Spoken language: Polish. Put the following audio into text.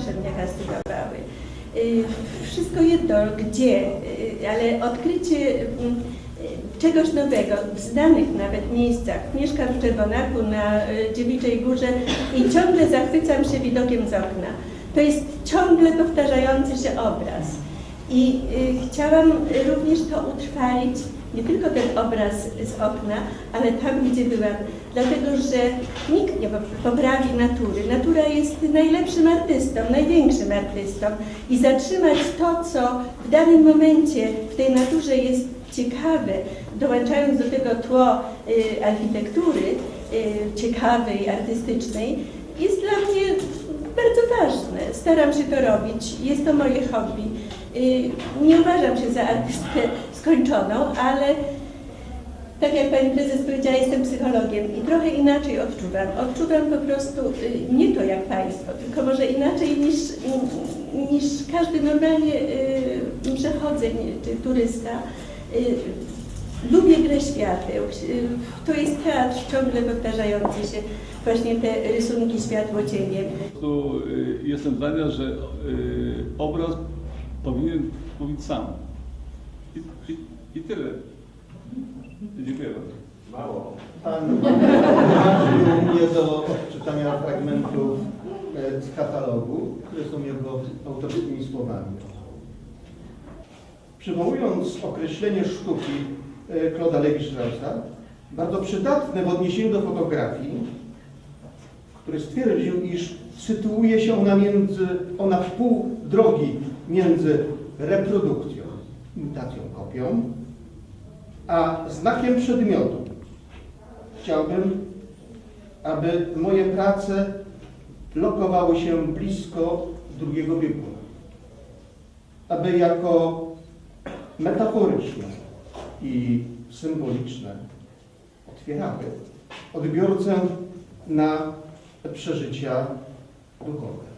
zawsze mnie fascynowały. Y, Wszystko jedno gdzie, y, ale odkrycie mm, czegoś nowego w znanych nawet miejscach. Mieszkam w Czerwonaku na y, Dziewiczej Górze i ciągle zachwycam się widokiem z okna. To jest ciągle powtarzający się obraz. I chciałam również to utrwalić, nie tylko ten obraz z okna, ale tam, gdzie byłam. Dlatego, że nikt nie pop- poprawi natury. Natura jest najlepszym artystą, największym artystą. I zatrzymać to, co w danym momencie w tej naturze jest ciekawe, dołączając do tego tło y, architektury y, ciekawej, artystycznej, jest dla mnie bardzo ważne. Staram się to robić. Jest to moje hobby. Nie uważam się za artystkę skończoną, ale tak jak pani prezes powiedziała, jestem psychologiem i trochę inaczej odczuwam. Odczuwam po prostu y, nie to jak państwo, tylko może inaczej niż, niż każdy normalnie y, przechodzeń czy turysta. Y, Lubię grę świateł. To jest teatr ciągle powtarzający się. Właśnie te rysunki prostu y, jestem zdania, że obraz powinien mówić sam. I, i, i tyle. Dziękuję bardzo. Mało. Pan ułatwił mnie do odczytania fragmentów e, z katalogu, które są jego autorskimi słowami. Przywołując określenie sztuki e, Claude'a Levi-Straussa, bardzo przydatne w odniesieniu do fotografii, który stwierdził, iż sytuuje się ona między, ona w pół drogi między reprodukcją, imitacją, kopią, a znakiem przedmiotu. Chciałbym, aby moje prace lokowały się blisko drugiego bieguna. Aby jako metaforyczne i symboliczne otwierały odbiorcę na przeżycia duchowe.